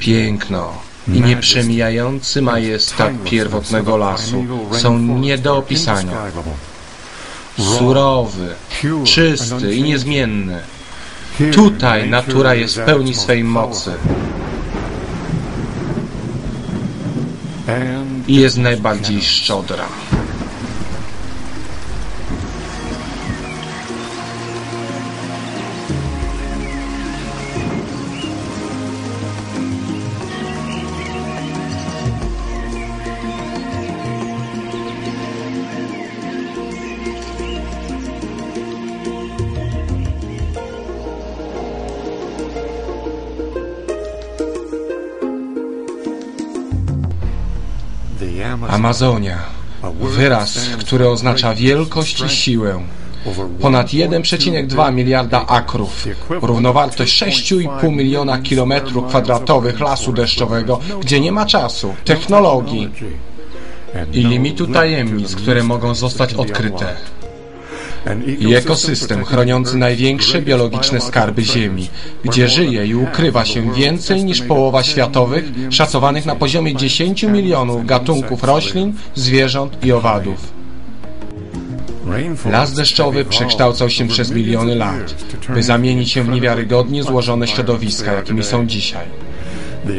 Piękno i nieprzemijający majestat pierwotnego lasu są nie do opisania. Surowy, czysty i niezmienny. Tutaj natura jest w pełni swej mocy i jest najbardziej szczodra. Amazonia. Wyraz, który oznacza wielkość i siłę. Ponad 1,2 miliarda akrów, równowartość 6,5 miliona kilometrów kwadratowych lasu deszczowego, gdzie nie ma czasu, technologii i limitu tajemnic, które mogą zostać odkryte i ekosystem chroniący największe biologiczne skarby Ziemi, gdzie żyje i ukrywa się więcej niż połowa światowych, szacowanych na poziomie 10 milionów gatunków roślin, zwierząt i owadów. Las deszczowy przekształcał się przez miliony lat, by zamienić się w niewiarygodnie złożone środowiska, jakimi są dzisiaj.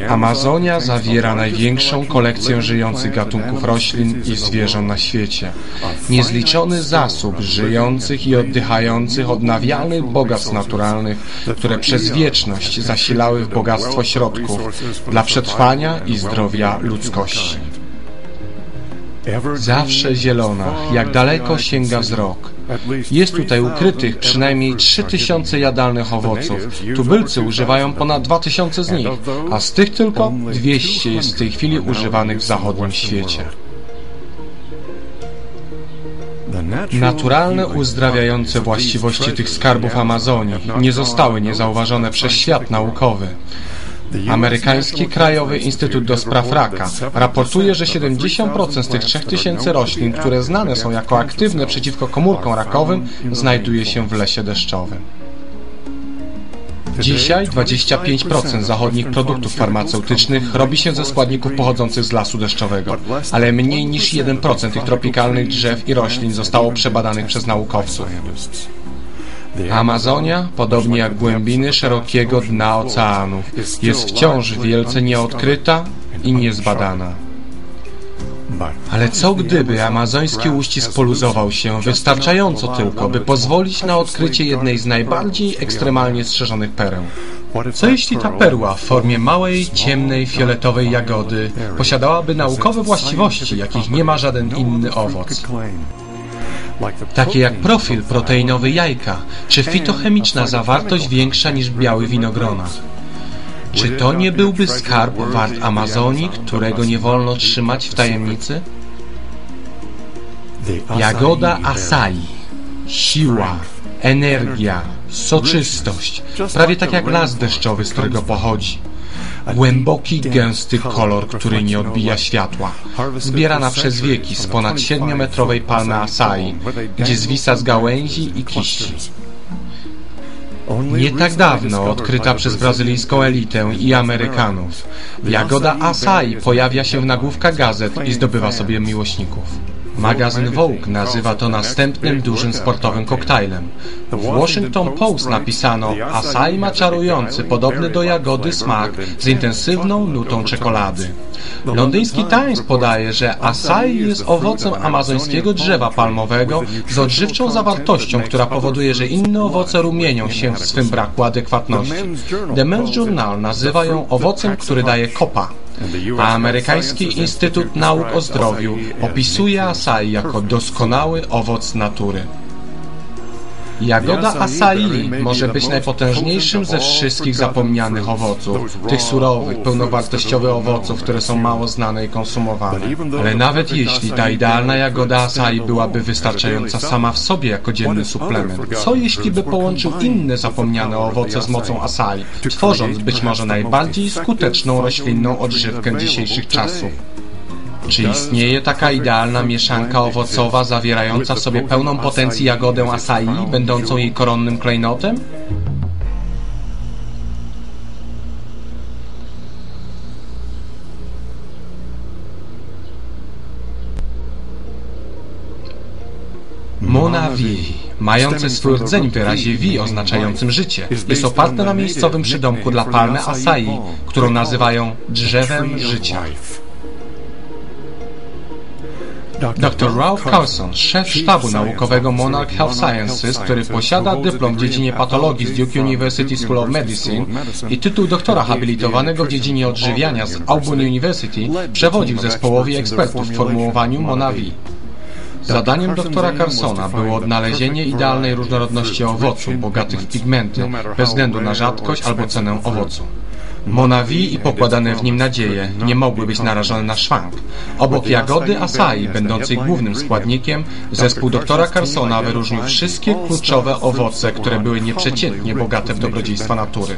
Amazonia zawiera największą kolekcję żyjących gatunków roślin i zwierząt na świecie. Niezliczony zasób żyjących i oddychających odnawialnych bogactw naturalnych, które przez wieczność zasilały w bogactwo środków dla przetrwania i zdrowia ludzkości. Zawsze zielona, jak daleko sięga wzrok. Jest tutaj ukrytych przynajmniej 3000 jadalnych owoców. Tubylcy używają ponad 2000 z nich, a z tych tylko 200 jest w tej chwili używanych w zachodnim świecie. Naturalne uzdrawiające właściwości tych skarbów Amazonii nie zostały niezauważone przez świat naukowy. Amerykański Krajowy Instytut do Spraw Raka raportuje, że 70% z tych 3000 roślin, które znane są jako aktywne przeciwko komórkom rakowym, znajduje się w lesie deszczowym. Dzisiaj 25% zachodnich produktów farmaceutycznych robi się ze składników pochodzących z lasu deszczowego, ale mniej niż 1% tych tropikalnych drzew i roślin zostało przebadanych przez naukowców. Amazonia, podobnie jak głębiny szerokiego dna oceanów, jest wciąż wielce nieodkryta i niezbadana. Ale co gdyby amazoński uścisk poluzował się wystarczająco tylko, by pozwolić na odkrycie jednej z najbardziej ekstremalnie strzeżonych pereł? Co jeśli ta perła w formie małej, ciemnej, fioletowej jagody posiadałaby naukowe właściwości, jakich nie ma żaden inny owoc? Takie jak profil proteinowy jajka, czy fitochemiczna zawartość większa niż biały winogrona. Czy to nie byłby skarb wart Amazonii, którego nie wolno trzymać w tajemnicy? Jagoda acai. Siła, energia, soczystość, prawie tak jak las deszczowy, z którego pochodzi. Głęboki, gęsty kolor, który nie odbija światła. Zbierana przez wieki z ponad 7-metrowej palmy asai, gdzie zwisa z gałęzi i kiści. Nie tak dawno odkryta przez brazylijską elitę i Amerykanów. Jagoda Asai pojawia się w nagłówkach gazet i zdobywa sobie miłośników. Magazyn Vogue nazywa to następnym dużym sportowym koktajlem. W Washington Post napisano Asai ma czarujący, podobny do jagody smak z intensywną nutą czekolady. Londyński Times podaje, że Asai jest owocem amazońskiego drzewa palmowego z odżywczą zawartością, która powoduje, że inne owoce rumienią się w swym braku adekwatności. The Men's Journal nazywa ją owocem, który daje kopa Amerykański Instytut Nauk o Zdrowiu opisuje asai jako doskonały owoc natury. Jagoda acai może być najpotężniejszym ze wszystkich zapomnianych owoców, tych surowych, pełnowartościowych owoców, które są mało znane i konsumowane. Ale nawet jeśli ta idealna jagoda acai byłaby wystarczająca sama w sobie jako dzienny suplement, co jeśli by połączył inne zapomniane owoce z mocą acai, tworząc być może najbardziej skuteczną roślinną odżywkę dzisiejszych czasów? Czy istnieje taka idealna mieszanka owocowa zawierająca w sobie pełną potencji jagodę asai, będącą jej koronnym klejnotem? Mona Monavi, mające swój rdzeń w wyrazie wi oznaczającym życie, jest oparte na miejscowym przydomku dla palmy asai, którą nazywają drzewem życia. Dr Ralph Carlson, szef sztabu naukowego Monarch Health Sciences, który posiada dyplom w dziedzinie patologii z Duke University School of Medicine i tytuł doktora habilitowanego w dziedzinie odżywiania z Auburn University, przewodził zespołowi ekspertów w formułowaniu Monavi. Zadaniem doktora Carsona było odnalezienie idealnej różnorodności owocu, bogatych w pigmenty, bez względu na rzadkość albo cenę owocu. Monavi i pokładane w nim nadzieje nie mogły być narażone na szwank. Obok jagody Asai, będącej głównym składnikiem, zespół doktora Carsona wyróżnił wszystkie kluczowe owoce, które były nieprzeciętnie bogate w dobrodziejstwa natury.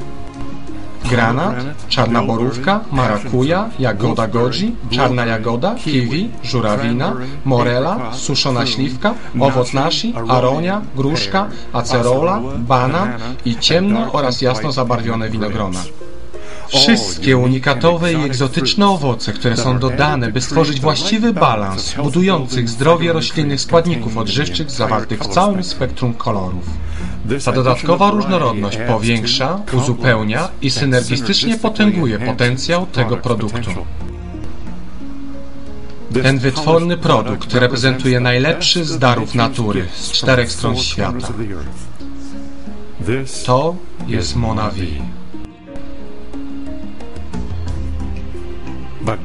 Granat, czarna borówka, marakuja, jagoda goji, czarna jagoda, kiwi, żurawina, morela, suszona śliwka, owoc nashi, aronia, gruszka, acerola, banan i ciemno oraz jasno zabarwione winogrona. Wszystkie unikatowe i egzotyczne owoce, które są dodane, by stworzyć właściwy balans budujących zdrowie roślinnych składników odżywczych zawartych w całym spektrum kolorów. Ta dodatkowa różnorodność powiększa, uzupełnia i synergistycznie potęguje potencjał tego produktu. Ten wytworny produkt reprezentuje najlepszy z darów natury z czterech stron świata. To jest Monavi.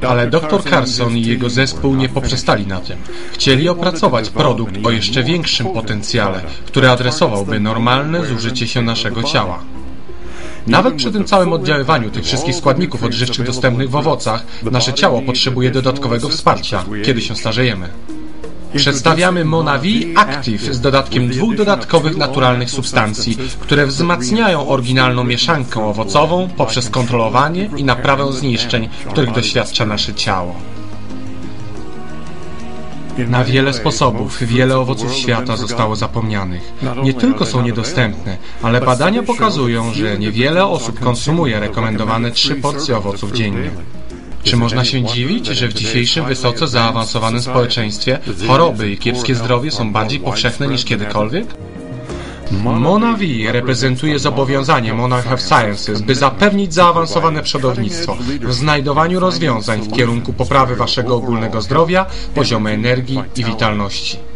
Ale dr Carson i jego zespół nie poprzestali na tym. Chcieli opracować produkt o jeszcze większym potencjale, który adresowałby normalne zużycie się naszego ciała. Nawet przy tym całym oddziaływaniu tych wszystkich składników odżywczych dostępnych w owocach, nasze ciało potrzebuje dodatkowego wsparcia, kiedy się starzejemy. Przedstawiamy Monavi Active z dodatkiem dwóch dodatkowych naturalnych substancji, które wzmacniają oryginalną mieszankę owocową poprzez kontrolowanie i naprawę zniszczeń, których doświadcza nasze ciało. Na wiele sposobów wiele owoców świata zostało zapomnianych. Nie tylko są niedostępne, ale badania pokazują, że niewiele osób konsumuje rekomendowane trzy porcje owoców dziennie. Czy można się dziwić, że w dzisiejszym wysoce zaawansowanym społeczeństwie choroby i kiepskie zdrowie są bardziej powszechne niż kiedykolwiek? Monavi reprezentuje zobowiązanie Monarch Health Sciences, by zapewnić zaawansowane przodownictwo w znajdowaniu rozwiązań w kierunku poprawy waszego ogólnego zdrowia, poziomu energii i witalności.